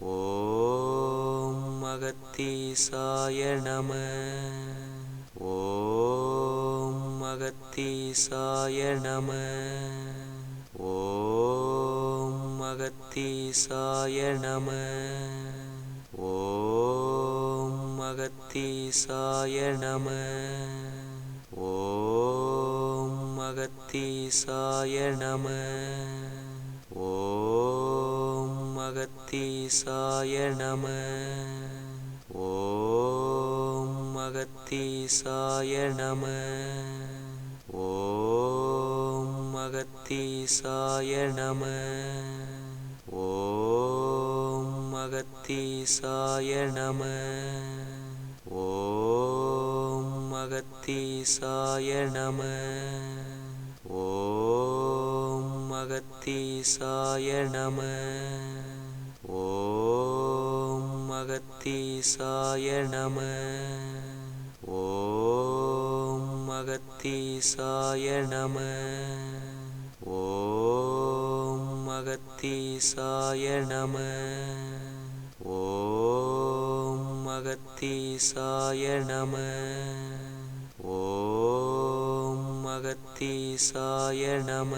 ஓம் மகத்தீசாய நம. ஓம் மகத்தீசாய நம. ஓம் மகத்தீசாய நம. ஓம் மகத்தீசாய நம. அகத்தீசாய நம. ஓம் அகத்தீசாய நம. ஓம் அகத்தீசாய நம. ஓம் அகத்தீசாய நம. ஓம் அகத்தீசாய நம. ஓம் அகத்தீசாய நம. அகத்தீசாய நம. ஓம் அகத்தீசாய நம. ஓம் அகத்தீசாய நம. ஓம் அகத்தீசாய நம. ஓம் அகத்தீசாய நம. ஓம் அகத்தீசாய நம.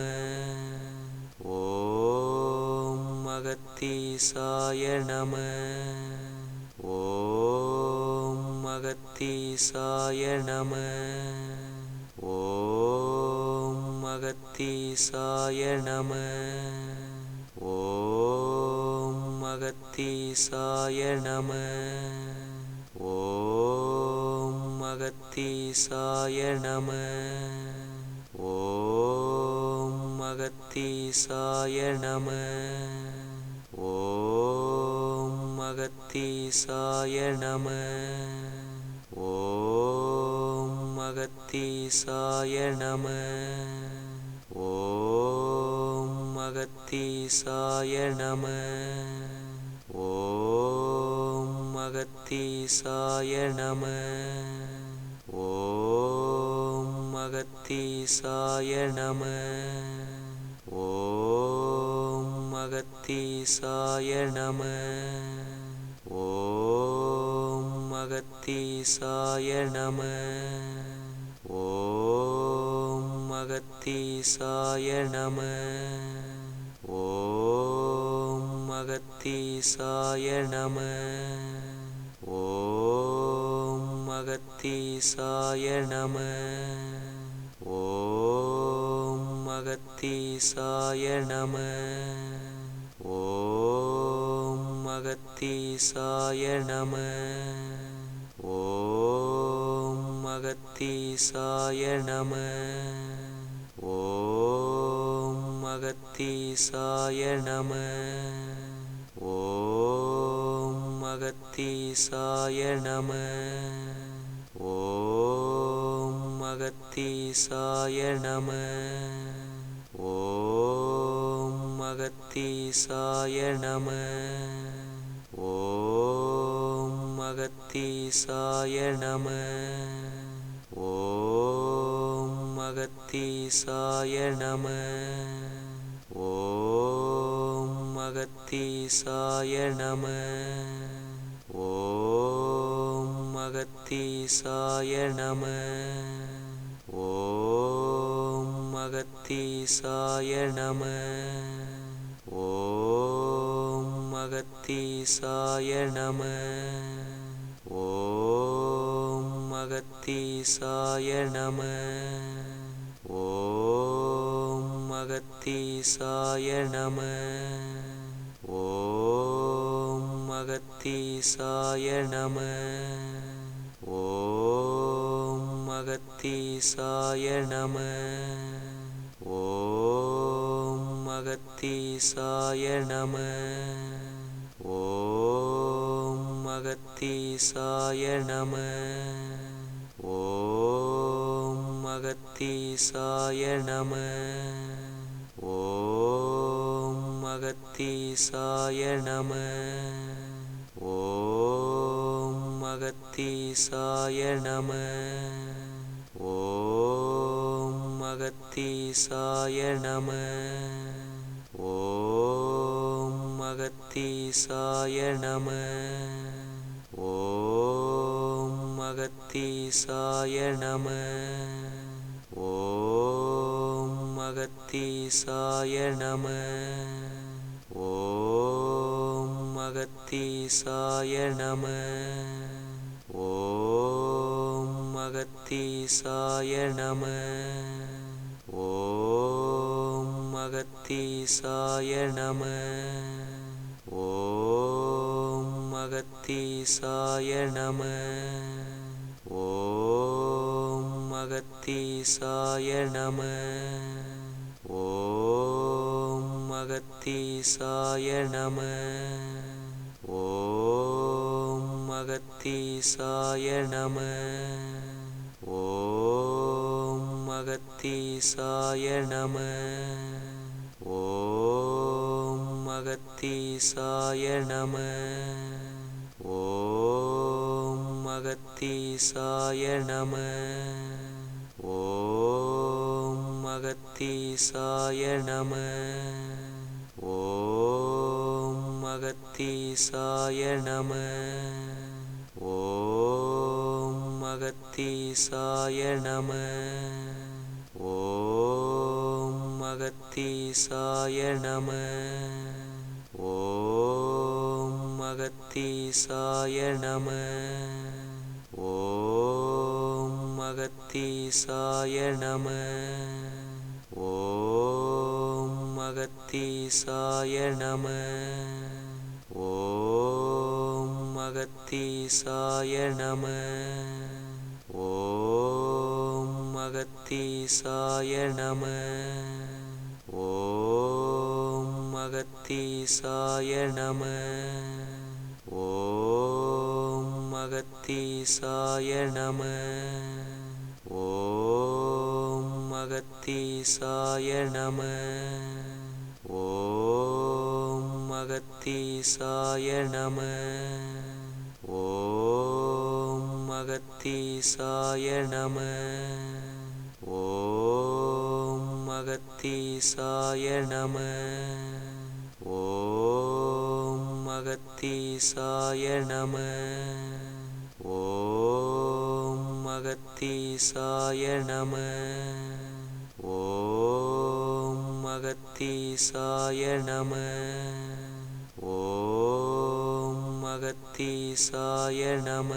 அகத்தீசாய நம. ஓம் அகத்தீசாய நம. ஓம் அகத்தீசாய நம. ஓம் அகத்தீசாய நம. ஓம் அகத்தீசாய நம. ஓம் அகத்தீசாய நம. ஓம் மகத்தீசாய நம. ஓம் மகத்தீசாய நம. ஓம் மகத்தீசாய நம. ஓம் மகத்தீசாய நம. ஓம் மகத்தீசாய நம. ஓம் அகத்தீசாய நம. ஓம் அகத்தீசாய நம. ஓம் அகத்தீசாய நம. ஓம் அகத்தீசாய நம. ஓம் அகத்தீசாய நம. ஓம் அகத்தீசாய நம. அகத்தீசாய நம. ஓம் அகத்தீசாய நம. ஓம் அகத்தீசாய நம. ஓம் அகத்தீசாய நம. ஓம் அகத்தீசாய நம. ஓம் அகத்தீசாய நம. அகத்தீசாய நம. ஓம் அகத்தீசாய நம. ஓம் அகத்தீசாய நம. ஓம் அகத்தீசாய நம. ஓம் அகத்தீசாய நம. ஓம் அகத்தீசாய நம. மகத்தீசாய நம. ஓம் மகத்தீசாய நம. ஓம் மகத்தீசாய நம. ஓம் மகத்தீசாய நம. ஓம் மகத்தீசாய நம. ஓம் மகத்தீசாய நம. ஓம் மகத்தீசாய நம. ஓம் மகத்தீசாய நம. ஓம் மகத்தீசாய நம. ஓம் மகத்தீசாய நம. ஓம் மகத்தீசாய நம. அகத்தீசாய நம. ஓம் அகத்தீசாய நம. ஓம் அகத்தீசாய நம. ஓம் அகத்தீசாய நம. ஓம் அகத்தீசாய நம. ஓம் அகத்தீசாய நம. ஓம் மகத்தீசாய நம. ஓம் மகத்தீசாய நம. ஓம் மகத்தீசாய நம. ஓம் மகத்தீசாய நம. ஓம் மகத்தீசாய நம. அகத்தீசாய நம. ஓம் அகத்தீசாய நம. ஓம் அகத்தீசாய நம. ஓம் அகத்தீசாய நம. ஓம் அகத்தீசாய நம. ஓம் அகத்தீசாய நம. அகத்தீசாய நம. ஓம் அகத்தீசாய நம. ஓம் அகத்தீசாய நம. ஓம் அகத்தீசாய நம. ஓம் அகத்தீசாய நம. ஓம் மகத்தீசாய நம. ஓம் மகத்தீசாய நம. ஓம் மகத்தீசாய நம. ஓம் மகத்தீசாய நம. ஓம் மகத்தீசாய நம. ஓம் மகத்தீசாய நம. அகத்தீசாய நம. ஓம் அகத்தீசாய நம. ஓம் அகத்தீசாய நம.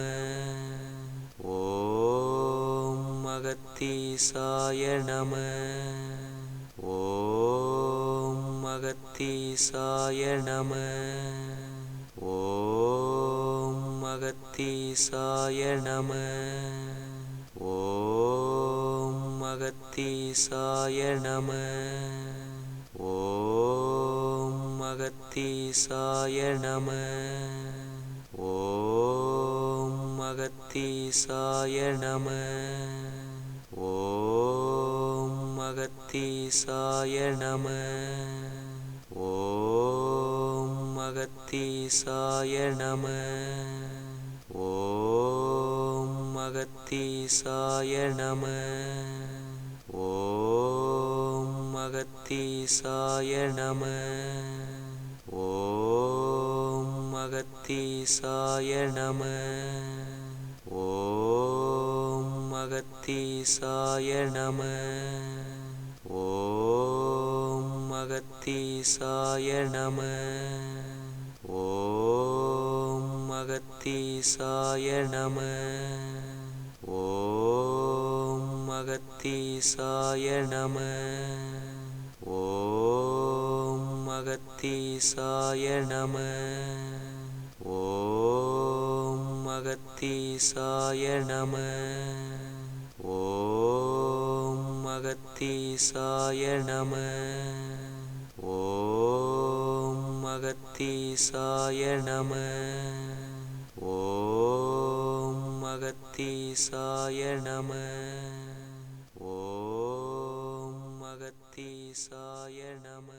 ஓம் அகத்தீசாய நம. ஓம் அகத்தீசாய நம. ஓம் அகத்தீசாய நம. ஓம் மகத்தீசாய நம. ஓம் மகத்தீசாய நம. ஓம் மகத்தீசாய நம. ஓம் மகத்தீசாய நம. ஓம் மகத்தீசாய நம. ஓம் அகத்தீசாய நம. ஓம் அகத்தீசாய நம. ஓம் அகத்தீசாய நம. ஓம் அகத்தீசாய நம. ஓம் அகத்தீசாய நம. ஓம் அகத்தீசாய நம. ஓம் மகத்தீசாய நம. ஓம் மகத்தீசாய நம. ஓம் மகத்தீசாய நம. ஓம் மகத்தீசாய நம. ஓம் மகத்தீசாய நம. ஓம் அகத்தீசாய நம. ஓம் அகத்தீசாய நம.